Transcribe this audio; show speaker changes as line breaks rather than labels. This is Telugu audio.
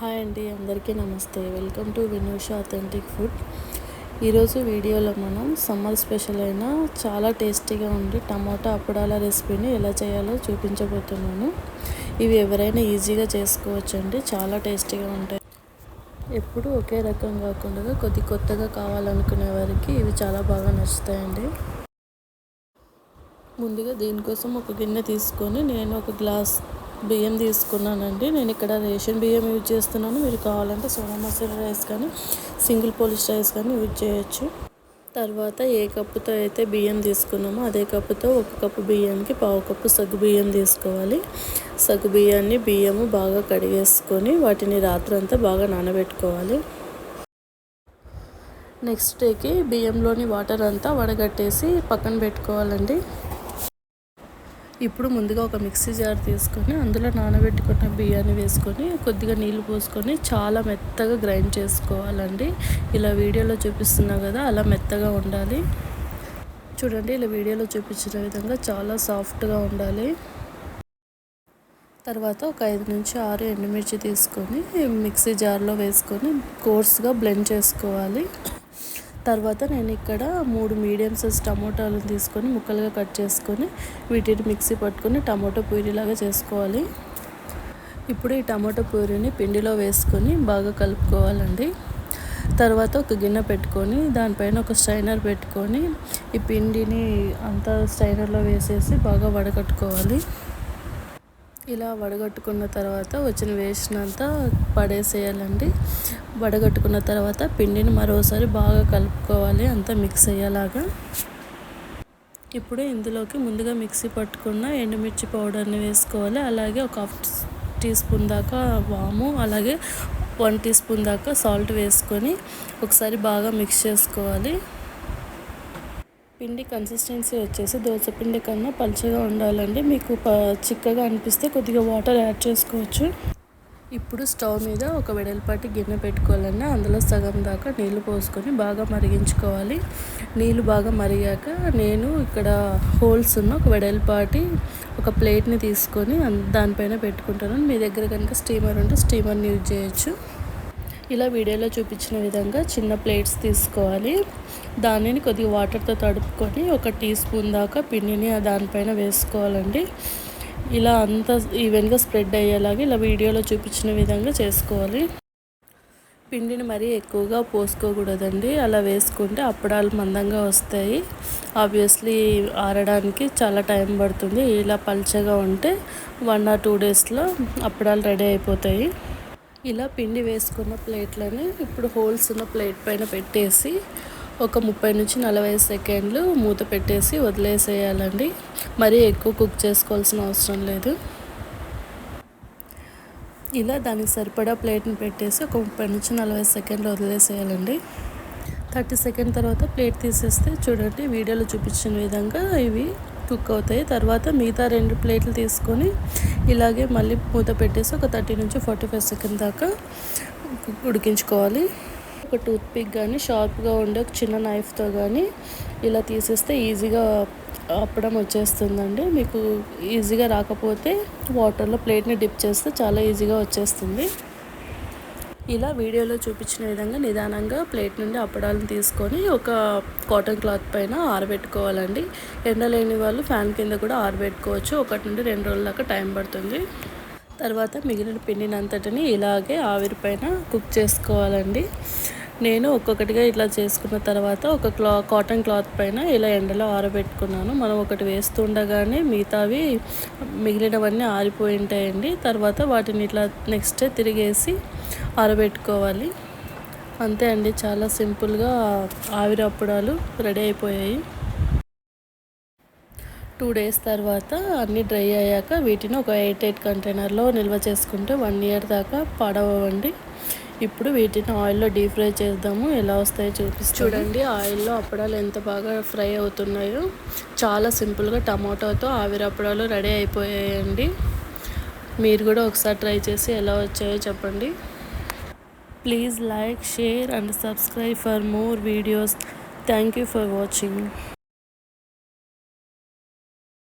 హాయ్ అండి అందరికీ నమస్తే. Welcome to Vinusha authentic food. ఈరోజు వీడియోలో మనం సమ్మర్ స్పెషల్ అయిన చాలా టేస్టీగా ఉండి టమాటా అప్పడాల రెసిపీని ఎలా చేయాలో చూపించబోతున్నాను. ఇవి ఎవరైనా ఈజీగా చేసుకోవచ్చండి చాలా టేస్టీగా ఉంటాయి. ఎప్పుడు ఒకే రకం కాకుండా కొద్ది కొత్తగా కావాలనుకునే వారికి ఇవి చాలా బాగా నచ్చుతాయండి. ముందుగా దీనికోసం ఒక గిన్నె తీసుకొని నేను ఒక గ్లాస్ బియ్యం తీసుకున్నానండి. నేను ఇక్కడ రేషన్ బియ్యం యూజ్ చేస్తున్నాను. మీరు కావాలంటే సోనా మసూర రైస్ కానీ సింగిల్ పోలిష్ రైస్ కానీ యూజ్ చేయొచ్చు. తర్వాత ఏ కప్పుతో అయితే బియ్యం తీసుకున్నామో అదే కప్పుతో ఒక కప్పు బియ్యానికి పావు కప్పు సగ్గు బియ్యం తీసుకోవాలి. సగ్గు బియ్యాన్ని బియ్యము బాగా కడిగేసుకొని వాటిని రాత్రంతా బాగా నానబెట్టుకోవాలి. నెక్స్ట్ డేకి బియ్యంలోని వాటర్ అంతా వడగట్టేసి పక్కన పెట్టుకోవాలండి. ఇప్పుడు ముందుగా ఒక మిక్సీ జార్ తీసుకొని అందులో నానబెట్టుకున్న బియ్యాన్ని వేసుకొని కొద్దిగా నీళ్ళు పోసుకొని చాలా మెత్తగా గ్రైండ్ చేసుకోవాలండి. ఇలా వీడియోలో చూపిస్తున్నా కదా అలా మెత్తగా ఉండాలి. చూడండి ఇలా వీడియోలో చూపించిన విధంగా చాలా సాఫ్ట్గా ఉండాలి. తర్వాత ఒక ఐదు నుంచి ఆరు ఎండుమిర్చి తీసుకొని మిక్సీ జార్లో వేసుకొని కోర్స్గా బ్లెండ్ చేసుకోవాలి. తర్వాత నేను ఇక్కడ మూడు మీడియం సైజ్ టమోటాలను తీసుకొని ముక్కలుగా కట్ చేసుకొని వీటిని మిక్సీ పట్టుకొని టమాటో పూరీలాగా చేసుకోవాలి. ఇప్పుడు ఈ టమాటో పూరీని పిండిలో వేసుకొని బాగా కలుపుకోవాలండి. తర్వాత ఒక గిన్నె పెట్టుకొని దానిపైన ఒక స్ట్రైనర్ పెట్టుకొని ఈ పిండిని అంతా స్ట్రైనర్లో వేసేసి బాగా వడకట్టుకోవాలి. ఇలా వడగట్టుకున్న తర్వాత వచ్చిన వేసినంత పడేసేయాలండి. వడగట్టుకున్న తర్వాత పిండిని మరోసారి బాగా కలుపుకోవాలి అంతా మిక్స్ అయ్యేలాగా. ఇప్పుడు ఇందులోకి ముందుగా మిక్సీ పట్టుకున్న ఎండుమిర్చి పౌడర్ని వేసుకోవాలి. అలాగే ఒక హాఫ్ టీ స్పూన్ దాకా వాము అలాగే వన్ టీ స్పూన్ దాకా సాల్ట్ వేసుకొని ఒకసారి బాగా మిక్స్ చేసుకోవాలి. పిండి కన్సిస్టెన్సీ వచ్చేసి దోశ పిండి కన్నా పలుచగా ఉండాలండి. మీకు చిక్కగా అనిపిస్తే కొద్దిగా వాటర్ యాడ్ చేసుకోవచ్చు. ఇప్పుడు స్టవ్ మీద ఒక వెడల్పాటి గిన్నె పెట్టుకోవాలండి అందులో సగం దాకా నీళ్ళు పోసుకొని బాగా మరిగించుకోవాలి. నీళ్ళు బాగా మరిగాక నేను ఇక్కడ హోల్స్ ఉన్న ఒక వెడల్పాటి ఒక ప్లేట్ని తీసుకొని దానిపైన పెట్టుకుంటాను. మీ దగ్గర కనుక స్టీమర్ ఉంటే స్టీమర్ని యూజ్ చేయొచ్చు. ఇలా వీడియోలో చూపించిన విధంగా చిన్న ప్లేట్స్ తీసుకోవాలి. దానిని కొద్దిగా వాటర్తో తడుపుకొని ఒక టీ స్పూన్ దాకా పిండిని దానిపైన వేసుకోవాలండి. ఇలా అంతా ఈవెన్గా స్ప్రెడ్ అయ్యేలాగా ఇలా వీడియోలో చూపించిన విధంగా చేసుకోవాలి. పిండిని మరీ ఎక్కువగా పోసుకోకూడదండి. అలా వేసుకుంటే అప్పడాలు మందంగా వస్తాయి. ఆబ్వియస్లీ ఆరడానికి చాలా టైం పడుతుంది. ఇలా పల్చగా ఉంటే వన్ ఆర్ టూ డేస్లో అప్పడాలు రెడీ అయిపోతాయి. ఇలా పిండి వేసుకున్న ప్లేట్లని ఇప్పుడు హోల్స్ ఉన్న ప్లేట్ పైన పెట్టేసి ఒక ముప్పై నుంచి నలభై సెకండ్లు మూత పెట్టేసి వదిలేసేయాలండి. మరీ ఎక్కువ కుక్ చేసుకోవాల్సిన అవసరం లేదు. ఇలా దానికి సరిపడా ప్లేట్ని పెట్టేసి ఒక ముప్పై నుంచి నలభై సెకండ్లు వదిలేసేయాలండి. థర్టీ సెకండ్ తర్వాత ప్లేట్ తీసేస్తే చూడండి వీడియోలో చూపించిన విధంగా ఇవి కుక్ అవుతాయి. తర్వాత మిగతా రెండు ప్లేట్లు తీసుకొని ఇలాగే మళ్ళీ మూత పెట్టేసి ఒక థర్టీ నుంచి ఫార్టీ ఫైవ్ సెకండ్ దాకా ఉడికించుకోవాలి. ఒక టూత్ పిక్ కానీ షార్ప్గా ఉండే ఒక చిన్న నైఫ్తో కానీ ఇలా తీసేస్తే ఈజీగా అప్పడం వచ్చేస్తుందండి. మీకు ఈజీగా రాకపోతే వాటర్లో ప్లేట్ని డిప్ చేస్తే చాలా ఈజీగా వచ్చేస్తుంది. ఇలా వీడియోలో చూపించిన విధంగా నిదానంగా ప్లేట్ నుండి అప్పడాలను తీసుకొని ఒక కాటన్ క్లాత్ పైన ఆరబెట్టుకోవాలండి. ఎండలేని వాళ్ళు ఫ్యాన్ కింద కూడా ఆరబెట్టుకోవచ్చు. ఒకటి నుండి రెండు రోజుల దాకా టైం పడుతుంది. తర్వాత మిగిలిన పిండినంతటిని ఇలాగే ఆవిరి పైన కుక్ చేసుకోవాలండి. నేను ఒక్కొక్కటిగా ఇట్లా చేసుకున్న తర్వాత ఒక క్లా కాటన్ క్లాత్ పైన ఇలా ఎండలో ఆరబెట్టుకున్నాను. మనం ఒకటి వేస్తుండగానే మిగతావి మిగిలినవన్నీ ఆరిపోయి ఉంటాయండి తర్వాత వాటిని ఇట్లా నెక్స్ట్ తిరిగేసి ఆరబెట్టుకోవాలి. అంతే అండి. చాలా సింపుల్గా ఆవిరి అప్పడాలు రెడీ అయిపోయాయి. టూ డేస్ తర్వాత అన్నీ డ్రై అయ్యాక వీటిని ఒక ఎయిట్ ఎయిట్ కంటైనర్లో నిల్వ చేసుకుంటే వన్ ఇయర్ దాకా పాడవండి ఇప్పుడు వీటిని ఆయిల్లో డీప్ ఫ్రై చేద్దాము. ఎలా వస్తాయో చూపిస్తాను. చూడండి ఆయిల్లో అప్పడాలు ఎంత బాగా ఫ్రై అవుతున్నాయో. చాలా సింపుల్గా టమాటోతో ఆవిరి అప్పడాలు రెడీ అయిపోయాయండి. మీరు కూడా ఒకసారి ట్రై చేసి ఎలా వచ్చాయో చెప్పండి. Please like share and subscribe for more videos. Thank you for watching.